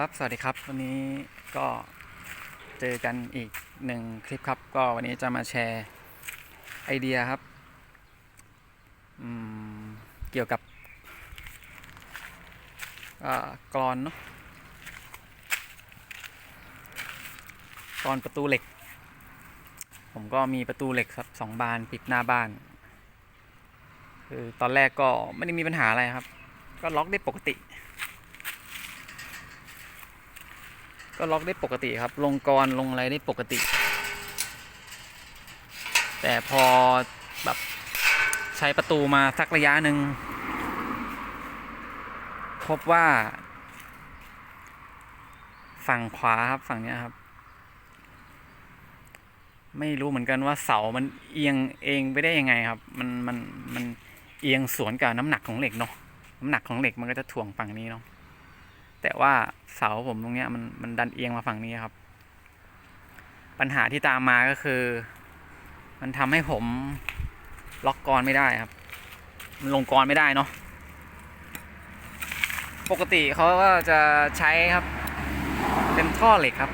ครับ สวัสดีครับ วันนี้ก็เจอกันอีกหนึ่งคลิปครับ ก็วันนี้จะมาแชร์ไอเดียครับ เกี่ยวกับกรอนเนาะกรอนประตูเหล็ก ผมก็มีประตูเหล็กครับสองบานปิดหน้าบ้าน คือตอนแรกก็ไม่ได้มีปัญหาอะไรครับ ก็ล็อกได้ปกติ ก็ล็อกได้ปกติครับ ลงกรลงอะไรได้ปกติ แต่พอแบบใช้ประตูมาสักระยะหนึ่งพบว่า ฝั่งขวาครับฝั่งนี้ครับ ไม่รู้เหมือนกันว่าเสามันเอียงเองไปได้ยังไงครับ มันมันมันเอียงสวนกับน้ำหนักของเหล็กเนาะน้ำหนักของเหล็กมันก็จะถ่วงฝั่งนี้เนาะ แต่ว่าเสาผมตรงเนี้ยมันมันดันเอียงมาฝั่งนี้ครับ ปัญหาที่ตามมาก็คือ มันทำให้ผมล็อกกรไม่ได้ครับ มันลงกรไม่ได้เนาะปกติเขาก็จะใช้ครับ เป็นท่อเหล็กครับ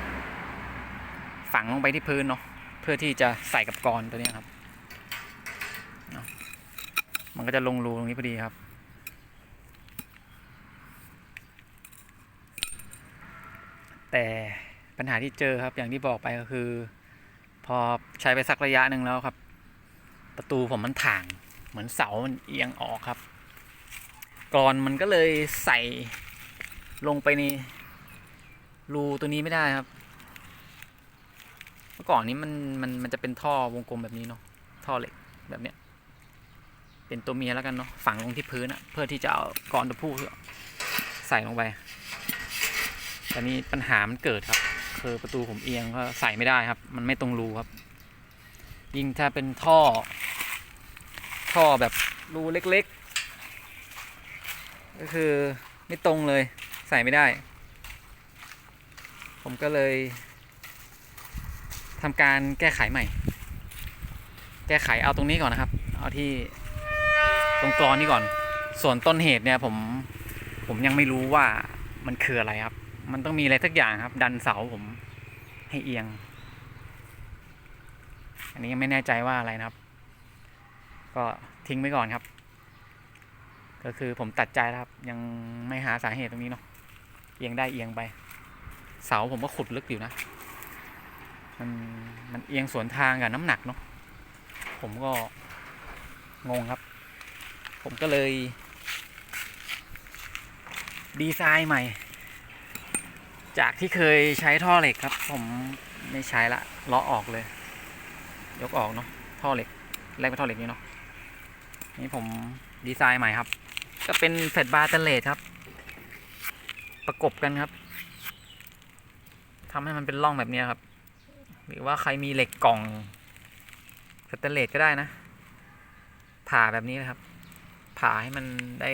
ฝังลงไปที่พื้นเนาะเพื่อที่จะใส่กับกรตัวนี้ครับมันก็จะลงรูตรงนี้พอดีครับ แต่ปัญหาที่เจอครับอย่างที่บอกไปก็คือ พอใช้ไปสักระยะหนึ่งแล้วครับ ประตูผมมันถ่าง เหมือนเสามันเอียงออกครับกรอนมันก็เลยใส่ลงไปในรูตัวนี้ไม่ได้ครับ เมื่อก่อนนี้มันมันมันจะเป็นท่อวงกลมแบบนี้เนาะท่อเหล็กแบบเนี้ยเป็นตัวเมียแล้วกันเนาะฝังลงที่พื้นอะเพื่อที่จะเอากรอนตัวผู้ใส่ลงไป แตอนนี้ปัญหามันเกิดครับ คือประตูผมเอียงก็ใส่ไม่ได้ครับ มันไม่ตรงรูครับ ยิ่งถ้าเป็นท่อ ท่อแบบรูเล็กๆ ก็คือไม่ตรงเลยใส่ไม่ได้ ผมก็เลยทำการแก้ไขใหม่ แก้ไขเอาตรงนี้ก่อนนะครับ เอาที่ตรงกรอนนี้ก่อน ส่วนต้นเหตุเนี่ยผมผมยังไม่รู้ว่ามันคืออะไรครับ มันต้องมีอะไรสักอย่างครับ ดันเสาผมให้เอียง อันนี้ยังไม่แน่ใจว่าอะไรนะครับ ก็ทิ้งไว้ก่อนครับ ก็คือผมตัดใจแล้วครับ ยังไม่หาสาเหตุตรงนี้เนาะเอียงได้เอียงไป เสาผมก็ขุดลึกอยู่นะ มันมันเอียงสวนทางกับน้ำหนักเนาะผมก็งงครับ ผมก็เลย ดีไซน์ใหม่ จากที่เคยใช้ท่อเหล็กครับ ผมไม่ใช้ละเลาะออกเลย ยกออกเนาะท่อเหล็กแรกเป็นท่อเหล็กนี่เนาะนี่ผมดีไซน์ใหม่ครับ ก็เป็นเฟดบาร์เตเลสครับ ประกบกันครับทำให้มันเป็นร่องแบบนี้ครับ หรือว่าใครมีเหล็กกล่องสเตนเลสก็ได้นะ ผ่าแบบนี้นะครับ ผ่าให้มันได้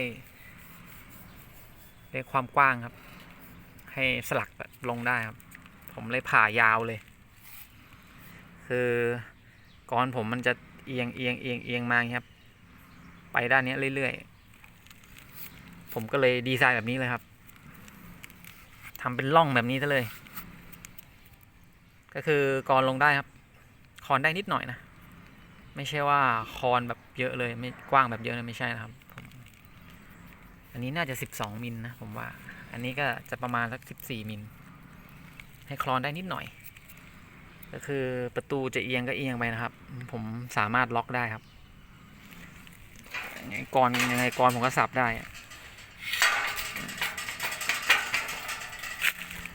ได้ความกว้างครับ ให้สลักลงได้ครับ ผมเลยผ่ายาวเลย คือกรอนผมมันจะเอียงเอียงเอียงเอียงมาครับ ไปด้านนี้เรื่อยๆ ผมก็เลยดีไซน์แบบนี้เลยครับทำเป็นร่องแบบนี้ซะเลย ก็คือกรอนลงได้ครับ คอนได้นิดหน่อยนะ ไม่ใช่ว่าคอนแบบเยอะเลยไม่กว้างแบบเยอะเลยไม่ใช่นะครับ อันนี้น่าจะสิบสองมิลนะผมว่า อันนี้ก็จะประมาณสักสิบสี่มิล ให้คลอนได้นิดหน่อย ก็คือประตูจะเอียงก็เอียงไปนะครับ ผมสามารถล็อกได้ครับยังไงกรยังไงกรผมก็สับได้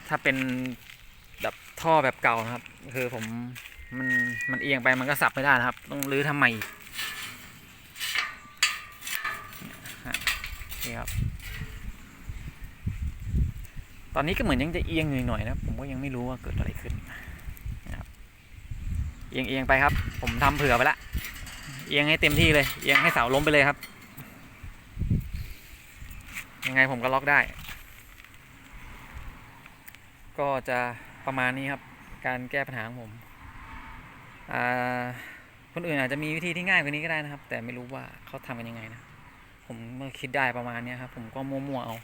ถ้าเป็นแบบท่อแบบเก่านะครับ คือผมมันมันเอียงไปมันก็สับไม่ได้นะครับ ต้องรื้อทำใหม่นี่ครับ ตอนนี้ก็เหมือนยังจะเอียงอยู่หน่อยนะผมก็ยังไม่รู้ว่าเกิดอะไรขึ้นนะครับเอียงเอียงไปครับ ผมทำเผื่อไปละเอียงให้เต็มที่เลยเอียงให้เสาล้มไปเลยครับ ยังไงผมก็ล็อกได้ ก็จะประมาณนี้ครับ การแก้ปัญหาของผมคนอื่นอาจจะมีวิธีที่ง่ายกว่านี้ก็ได้นะครับ แต่ไม่รู้ว่าเขาทำกันยังไงนะผมก็คิดได้ประมาณนี้ครับ ผมก็มั่วๆเอา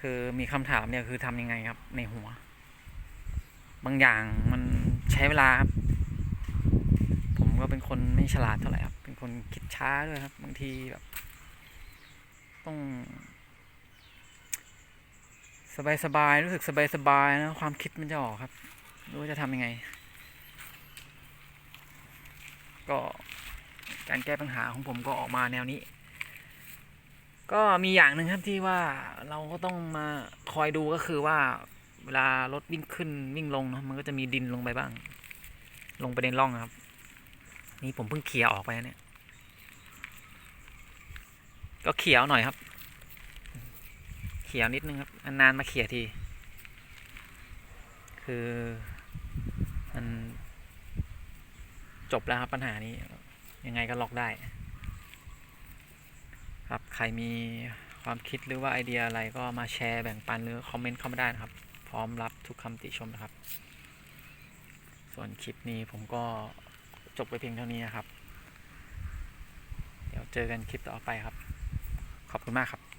คือมีคำถามเนี่ยคือทำยังไงครับ ในหัว บางอย่างมันใช้เวลาครับ ผมก็เป็นคนไม่ฉลาดเท่าไหร่ครับ เป็นคนคิดช้าด้วยครับ บางทีแบบ ต้อง สบายๆรู้สึกสบายๆนะความคิดมันจะออกครับรู้ว่าจะทำยังไง ก็การแก้ปัญหาของผมก็ออกมาแนวนี้ ก็มีอย่างหนึ่งครับที่ว่าเราก็ต้องมาคอยดูก็คือว่า เวลารถวิ่งขึ้นวิ่งลงเนอะมันก็จะมีดินลงไปบ้าง ลงไปในร่องครับ นี่ผมเพิ่งเขี่ยออกไปนะเนี่ย ก็เขี่ยหน่อยครับ เขี่ยนิดนึงครับนานมาเขี่ยที คือมันจบแล้วครับปัญหานี้ ยังไงก็ล็อกได้ ครับใครมีความคิดหรือว่าไอเดียอะไรก็มาแชร์แบ่งปันหรือคอมเมนต์เข้ามาได้นะครับ พร้อมรับทุกคำติชมนะครับ ส่วนคลิปนี้ผมก็จบไปเพียงเท่านี้นะครับ เดี๋ยวเจอกันคลิปต่อไปครับ ขอบคุณมากครับ